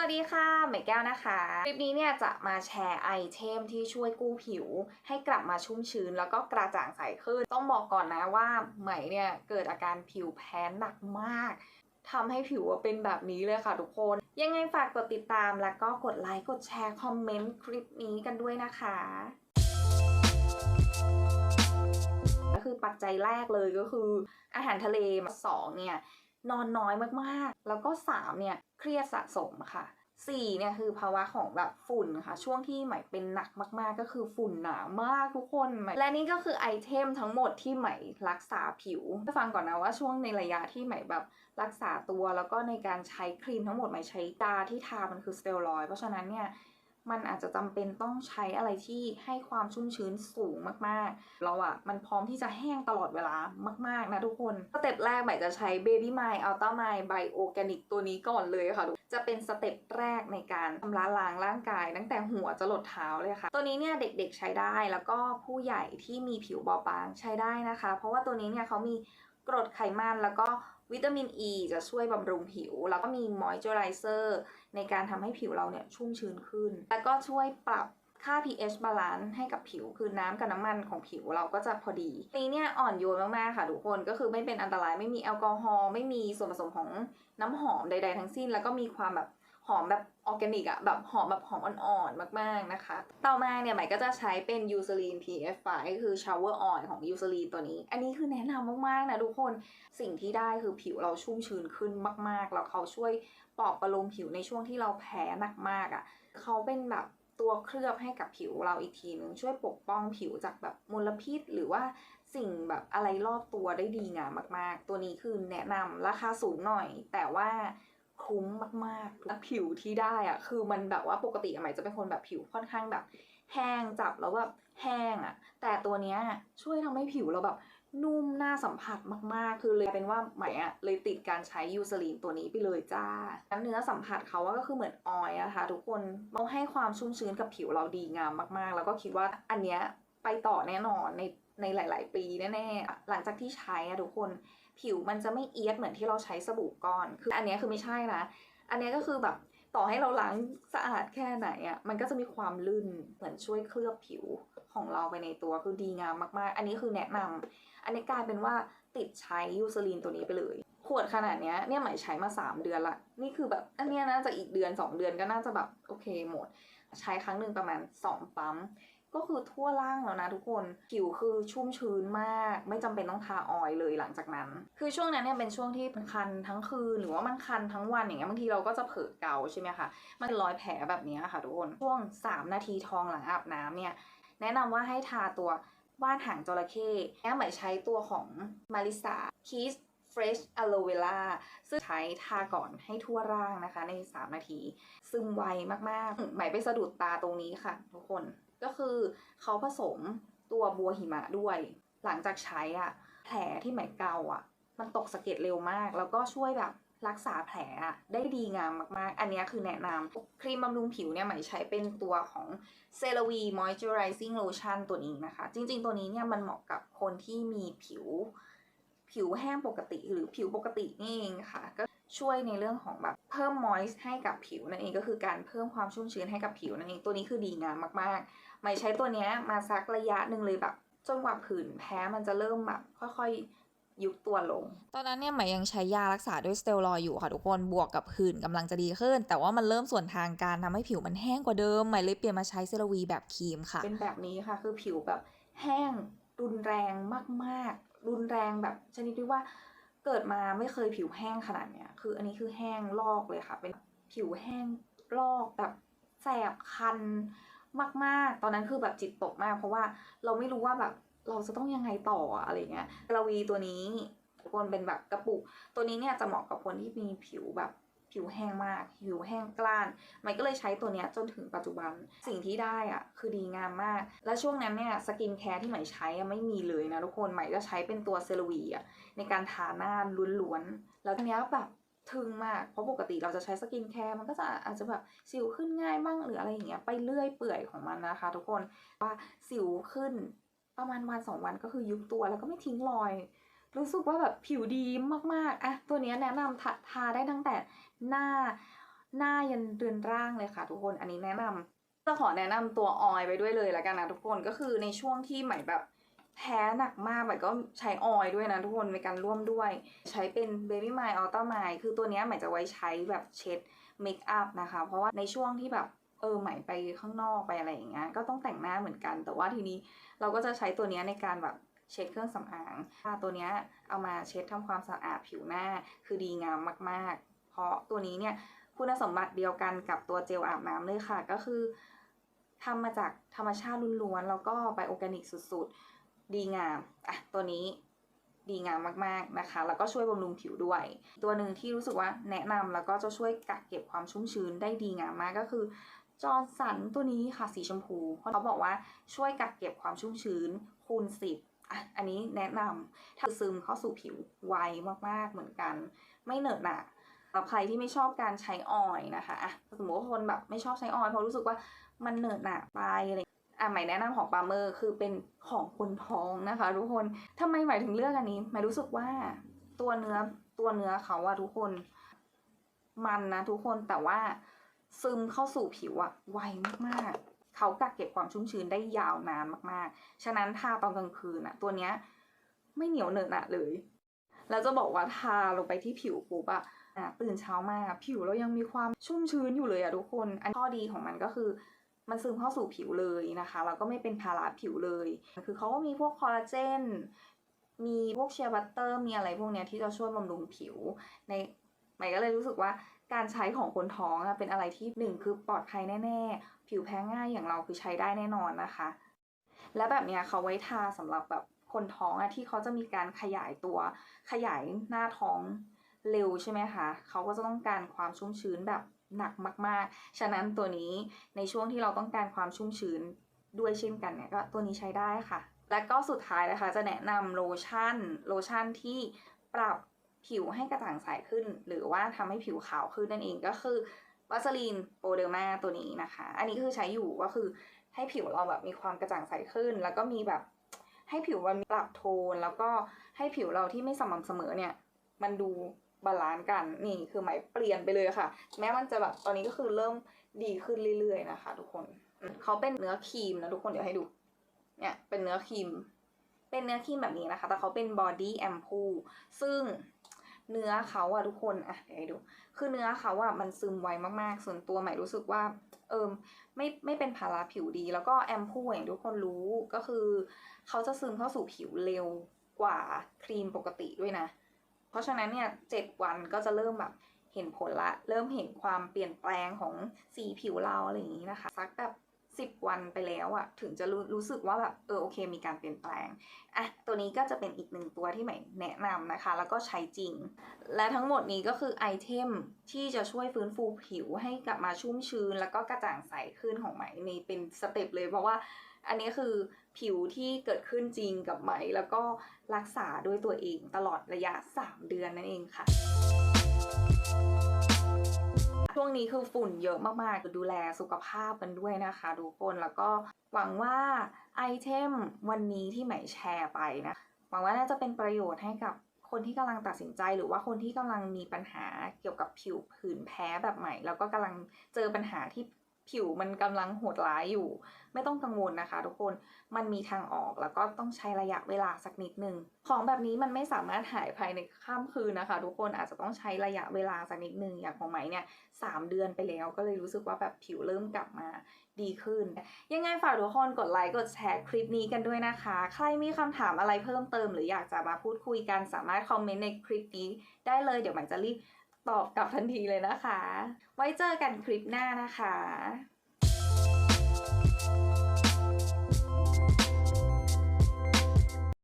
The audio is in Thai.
วัสดีค่ะใหม่แก้วนะคะ คลิปนี้เนี่ยจะมาแชร์ไอเทมที่ช่วยกู้ผิว ให้กลับมาชุ่มชื้นแล้วก็กระจ่างใสขึ้น ต้องบอกก่อนนะว่าใหม่เนี่ยเกิดอาการผิวแพ้หนักมากทำให้ผิวเป็นแบบนี้เลยค่ะทุกคน ยังไงฝากกดติดตามแล้วก็กดไลค์กดแชร์คอมเมนต์คลิปนี้กันด้วยนะคะก็คือปัจจัยแรกเลยก็คืออาหารทะเลมาสองเนี่ย นอนน้อยมากๆ แล้วก็สามเนี่ย เครียดสะสมค่ะสี่เนี่ยคือภาวะของแบบฝุ่นค่ะ ช่วงที่ใหม่เป็นหนักมากๆ ก็คือฝุ่นหนามากทุกคน และนี่ก็คือไอเทมทั้งหมดที่ใหม่รักษาผิวให้ฟังก่อนนะว่าช่วงในระยะที่ใหม่แบบรักษาตัวแล้วก็ในการใช้ครีมทั้งหมดใหม่ใช้ตาที่ทามันคือสเตียรอยเพราะฉะนั้นเนี่ย มันอาจจะจำเป็นต้องใช้อะไรที่ให้ความชุ่มชื้นสูงมากๆ เราอะมันพร้อมที่จะแห้งตลอดเวลามาก ๆ นะทุกคนสเต็ปแรกใหม่จะใช้ Baby m i Ultra m i Bio Organic ตัวนี้ก่อนเลยค่ะจะเป็นสเต็ปแรกในการชำระล้างร่างกาย ตั้งแต่หัวจรดเท้าเลยค่ะ ตัวนี้เนี่ยเด็กๆใช้ได้แล้วก็ผู้ใหญ่ที่มีผิวบอบบางใช้ได้นะคะ เพราะว่าตัวนี้เนี่ยเขามีกรดไขมันแล้วก็ วิตามินอ e ีจะช่วยบำรุงผิว แล้วก็มีมอยเจอไรเซอร์ในการทำให้ผิวเราเนี่ยชุ่มชื้นขึ้น แล้วก็ช่วยปรับค่า pH บาลานซ์ให้กับผิว คือน้ำกับน้ำมันของผิวเราก็จะพอดีนี้เนี่ยอ่อนโยนมาก ๆ ค่ะทุกคนก็คือไม่เป็นอันตรายไม่มีแอลกอฮอล์ไม่มีส่วนผสมของน้ำหอมใด ๆ ทั้งสิ้น แล้วก็มีความแบบ อมแบบออร์แกนิกอะแบบหอมแบบหอมอ่อนๆ มากๆนะคะ ต่อมาเนี่ยใหม่ก็จะใช้เป็นยูซ l ลีน PF5 ก็คือ shower oil ของยูซ l ลีนตัวนี้ อันนี้คือแนะนำมากๆนะทุกคนสิ่งที่ได้คือผิวเราชุ่มชื้นขึ้นมากๆ แล้วเขาช่วยปลอบประโลมผิวในช่วงที่เราแพ้หนักมากอะเขาเป็นแบบตัวเคลือบให้กับผิวเราอีกทีนึง ช่วยปกป้องผิวจากแบบมลพิษ หรือว่าสิ่งแบบอะไรรอบตัวได้ดีงามมาก ๆ ตัวนี้คือแนะนำราคาสูงหน่อย แต่ว่า คุ้มมากๆและผิวที่ได้อะคือมันแบบว่าปกติอะใหม่จะเป็นคนแบบผิวค่อนข้างแบบ แห้งจับแล้วแบบแห้งอะแต่ตัวเนี้ยช่วยทำให้ผิวเราแบบนุ่มน่าสัมผัสมากๆ คือเลยเป็นว่าใหม่อะเลยติดการใช้ยูซลีนตัวนี้ไปเลยจ้าเนื้อสัมผัสเขาก็คือเหมือนออยล์นะคะ ทุกคนเราให้ความชุ่มชื้นกับผิวเราดีงามมากๆ แล้วก็คิดว่าอันเนี้ยไปต่อแน่นอนในในหลาย ๆ ปีแน่ๆ หลังจากที่ใช้อะทุกคน ผิวมันจะไม่เอียดเหมือนที่เราใช้สบู่ก้อน คืออันนี้คือไม่ใช่นะ อันนี้ก็คือแบบต่อให้เราล้างสะอาดแค่ไหนอะ่ะมันก็จะมีความลื่นเหมือนช่วยเคลือบผิวของเราไปในตัวคือดีงามมากๆ อันนี้คือแนะนำอันนี้กลายเป็นว่าติดใช้ยูซลีนตัวนี้ไปเลยขวดขนาดเนี้ยเนี่ยหม่ใช้มา 3 เดือนละนี่คือแบบอันเนี้ยน่าจะอีกเดือน 2 เดือนก็น่าจะแบบโอเคหมด ใช้ครั้งหนึ่งประมาณ 2 ปั๊ม ก็คือทั่วล่างแล้วนะทุกคนผิวคือชุ่มชื้นมาก ไม่จำเป็นต้องทาออยล์เลยหลังจากนั้น คือช่วงนั้นเนี่ยเป็นช่วงที่มันคันทั้งคืนหรือว่ามันคันทั้งวันอย่างเงี้ยบางทีเราก็จะเผลอเกาใช่ไหมคะมันรอยแผลแบบนี้ค่ะทุกคนช่วง 3 นาทีทองหลังอาบน้ำเนี่ยแนะนำว่าให้ทาตัวว่านหางจระเข้แอมใหม่ใช้ตัวของมาริสาคีส Fresh Aloe Vera ซึ่งใช้ทาก่อนให้ทั่วร่างนะคะใน 3 นาที ซึมไวมากๆ หม่ไปสะดุดตาตรงนี้ค่ะทุกคน ก็คือเขาผสมตัวบัวหิมะด้วย หลังจากใช้อะแผลที่ไหมเกาอะมันตกสะเก็ดเร็วมาก แล้วก็ช่วยแบบรักษาแผลอะได้ดีงามมากๆ อันนี้คือแนะนำครีมบำรุงผิวเนี่ยหม่ใช้เป็นตัวของ c e r a v i Moisturizing Lotion ตัวนี้นะคะ จริง ๆ ตัวนี้เนี่ยมันเหมาะกับคนที่มีผิว ผิวแห้งปกติหรือผิวปกตินี่เองค่ะก็ ช่วยในเรื่องของแบบเพิ่มมอยส์ให้กับผิวนั่นเองก็คือการเพิ่มความชุ่มชื้นให้กับผิวนั่นเองตัวนี้คือดีงามมากๆ ไม่ใช้ตัวเนี้ยมาสักระยะหนึ่งเลยแบบจนกว่าผื่นแพ้มันจะเริ่มแบบค่อยๆ ยุบตัวลง ตอนนั้นเนี่ยใหม่ยังใช้ยารักษาด้วยสเตียรอยด์อยู่ค่ะทุกคน บวกกับผื่นกำลังจะดีขึ้น แต่ว่ามันเริ่มส่วนทางการทำให้ผิวมันแห้งกว่าเดิมใหม่เลยเปลี่ยนมาใช้เซรวีแบบครีมค่ะ เป็นแบบนี้ค่ะ คือผิวแบบแห้งรุนแรงมากๆ รุนแรงแบบชนิดที่ว่า เกิดมาไม่เคยผิวแห้งขนาดเนี้ย คืออันนี้คือแห้งลอกเลยค่ะ เป็นผิวแห้งลอกแบบแสบคันมากๆ ตอนนั้นคือแบบจิตตกมาก เพราะว่าเราไม่รู้ว่าแบบเราจะต้องยังไงต่ออะไรเงี้ยลาวีตัวนี้คนเป็นแบบกระปุก ตัวนี้เนี่ยจะเหมาะกับคนที่มีผิวแบบ ผิวแห้งมาก ผิวแห้งกล้านใหม่ก็เลยใช้ตัวเนี้ยจนถึงปัจจุบัน สิ่งที่ได้อะคือดีงามมาก และช่วงนั้นเนี่ยสกินแคร์ที่ใหม่ใช้ไม่มีเลยนะทุกคน ใหม่ก็ใช้เป็นตัวเซรวีอะในการทาหน้าล้วนๆ แล้วทีเนี้ยแบบทึงมาก เพราะปกติเราจะใช้สกินแคร์มันก็จะอาจจะแบบสิวขึ้นง่ายบ้างหรืออะไรอย่างเงี้ยไปเรื่อยเปื่อยของมันนะคะ ทุกคนว่าสิวขึ้นประมาณวันสองวันก็คือยุบตัวแล้วก็ไม่ทิ้งรอย รู้สึกว่าแบบผิวดีมากๆอะตัวนี้แนะนำทาทาได้ตั้งแต่หน้าหน้ายันเรือนร่างเลยค่ะ ทุกคนอันนี้แนะนำจะขอแนะนำตัวออยไปด้วยเลยละกันนะทุกคนก็คือในช่วงที่ใหม่แบบแพ้หนักมากใหม่ก็ใช้ออยด้วยนะทุกคนในการร่วมด้วย ใช้เป็น Baby m i Ultra m i คือตัวนี้ใหม่จะไว้ใช้แบบเช็ดเมคอัพนะคะ เพราะว่าในช่วงที่แบบเออใหม่ไปข้างนอกไปอะไรอย่างเงี้ยก็ต้องแต่งหน้าเหมือนกัน แต่ว่าทีนี้เราก็จะใช้ตัวนี้ในการแบบ เช็ดเครื่องสำอางถ้าตัวนี้เอามาเช็ดทำความสะอาดผิวหน้าคือดีงามมาก ๆ เพราะตัวนี้เนี่ยคุณสมบัติเดียวกันกับตัวเจลอาบน้ำเลยค่ะ ก็คือทำมาจากธรรมชาติล้วนๆแล้วก็ไบโอแกนิกสุดๆ ดีงามอะตัวนี้ดีงามมากๆนะคะ แล้วก็ช่วยบำรุงผิวด้วย ตัวหนึ่งที่รู้สึกว่าแนะนำแล้วก็จะช่วยกักเก็บความชุ่มชื้นได้ดีงามมากก็คือจอร์นสันตัวนี้ค่ะสีชมพู เพราะเขาบอกว่าช่วยกักเก็บความชุ่มชื้นคูณสิบ อะอันนี้แนะนำถ้าซึมเข้าสู่ผิวไวมากๆเหมือนกัน ไม่เหนอะหนะสำหรับใครที่ไม่ชอบการใช้ออยล์นะคะอะสมมติว่าคนแบบไม่ชอบใช้ออยล์เพราะรู้สึกว่ามันเหนอะหนะไปอะไรอะหมายแนะนำของปาเมอร์คือเป็นของคนท้องนะคะ ทุกคนทำไมหมายถึงเลือกอันนี้หมายรู้สึกว่าตัวเนื้อตัวเนื้อเขาอะทุกคนมันนะทุกคนแต่ว่าซึมเข้าสู่ผิวอะไวมากๆ เขากักเก็บความชุ่มชื้นได้ยาวนานมากๆ ฉะนั้นทาตอนกลางคืนอะตัวเนี้ยไม่เหนียวเหนอะหนะเลยแล้วจะบอกว่าทาลงไปที่ผิวปุ๊บอะอะตื่นเช้ามาผิวเรายังมีความชุ่มชื้นอยู่เลยอะทุกคนอันข้อดีของมันก็คือมันซึมเข้าสู่ผิวเลยนะคะแล้วก็ไม่เป็นภาระผิวเลย คือเขาก็มีพวกคอลลาเจนมีพวกเชียร์บัตเตอร์มีอะไรพวกเนี้ยที่จะช่วยบำรุงผิวในใหม่ก็เลยรู้สึกว่า การใช้ของคนท้องอะเป็นอะไรที่หนึ่งคือปลอดภัยแน่ ๆ ผิวแพ้ง่ายอย่างเราคือใช้ได้แน่นอนนะคะ และแบบเนี้ยเขาไว้ทาสำหรับแบบคนท้องอะที่เขาจะมีการขยายตัว ขยายหน้าท้องเร็วใช่ไหมคะเขาก็จะต้องการความชุ่มชื้นแบบหนักมาก ๆ ฉะนั้นตัวนี้ในช่วงที่เราต้องการความชุ่มชื้นด้วยเช่นกันเนี่ยก็ตัวนี้ใช้ได้ค่ะ และก็สุดท้ายนะคะจะแนะนำโลชั่น โลชั่นที่ปรับ ผิวให้กระจ่างใสขึ้น หรือว่าทำให้ผิวขาวขึ้นนั่นเองก็คือวัสลีนโปเดอร์มาตัวนี้นะคะ อันนี้คือใช้อยู่ก็คือให้ผิวเราแบบมีความกระจ่างใสขึ้น แล้วก็มีแบบให้ผิวมันปรับโทน แล้วก็ให้ผิวเราที่ไม่สม่ำเสมอเนี่ย มันดูบาลานซ์กันนี่คือหมายเปลี่ยนไปเลยค่ะ แม้มันจะแบบตอนนี้ก็คือเริ่มดีขึ้นเรื่อยๆนะคะ ทุกคนเขาเป็นเนื้อครีมนะทุกคนเดี๋ยวให้ดู เนี่ยเป็นเนื้อครีม เป็นเนื้อครีมแบบนี้นะคะ แต่เขาเป็นบอดี้แอมพูซึ่ง เนื้อเขาอะทุกคนอะเดี๋ยวดู คือเนื้อเขาอะมันซึมไวมากๆ ส่วนตัวใหม่รู้สึกว่า เอิมไม่ไม่เป็นภาระผิวดี แล้วก็แอมพูอย่างทุกคนรู้ก็คือ เขาจะซึมเข้าสู่ผิวเร็วกว่าครีมปกติด้วยนะ เพราะฉะนั้นเนี่ยเจ็ดวันก็จะเริ่มแบบเห็นผลละ เริ่มเห็นความเปลี่ยนแปลงของสีผิวเราอะไรอย่างนี้นะคะสักแบบ สิบวันไปแล้วอะถึงจะรู้รู้สึกว่าแบบเออโอเค มีการเปลี่ยนแปลงอะตัวนี้ก็จะเป็นอีกหนึ่งตัวที่ใหม่แนะนำนะคะ แล้วก็ใช้จริง และทั้งหมดนี้ก็คือไอเทมที่จะช่วยฟื้นฟูผิวให้กลับมาชุ่มชื้น แล้วก็กระจ่างใสขึ้นของไหมในเป็นสเต็ปเลยเพราะว่าอันนี้คือผิวที่เกิดขึ้นจริงกับไหม แล้วก็รักษาด้วยตัวเองตลอดระยะ 3 เดือนนั่นเองค่ะ ช่วงนี้คือฝุ่นเยอะมากๆดูแลสุขภาพกันด้วยนะคะทุกคนแล้วก็หวังว่าไอเทมวันนี้ที่ใหม่แชร์ไปนะ หวังว่าน่าจะเป็นประโยชน์ให้กับคนที่กำลังตัดสินใจหรือว่าคนที่กำลังมีปัญหาเกี่ยวกับผิวผื่นแพ้แบบใหม่ แล้วก็กำลังเจอปัญหาที่ ผิวมันกำลังโหดร้ายอยู่ ไม่ต้องกังวลนะคะ ทุกคนมันมีทางออกแล้วก็ต้องใช้ระยะเวลาสักนิดนึงของแบบนี้มันไม่สามารถหายภายในข้ามคืนนะคะ ทุกคนอาจจะต้องใช้ระยะเวลาสักนิดนึงอย่างของไหมเนี่ยสามเดือนไปแล้วก็เลยรู้สึกว่าแบบผิวเริ่มกลับมาดีขึ้น ยังไงฝากทุกคนกดไลค์กดแชร์คลิปนี้กันด้วยนะคะ ใครมีคำถามอะไรเพิ่มเติม หรืออยากจะมาพูดคุยกันสามารถคอมเมนต์ในคลิปนี้ได้เลยเดี๋ยวใหม่จะรีบ ตอบกลับทันทีเลยนะคะ ไว้เจอกันคลิปหน้านะคะ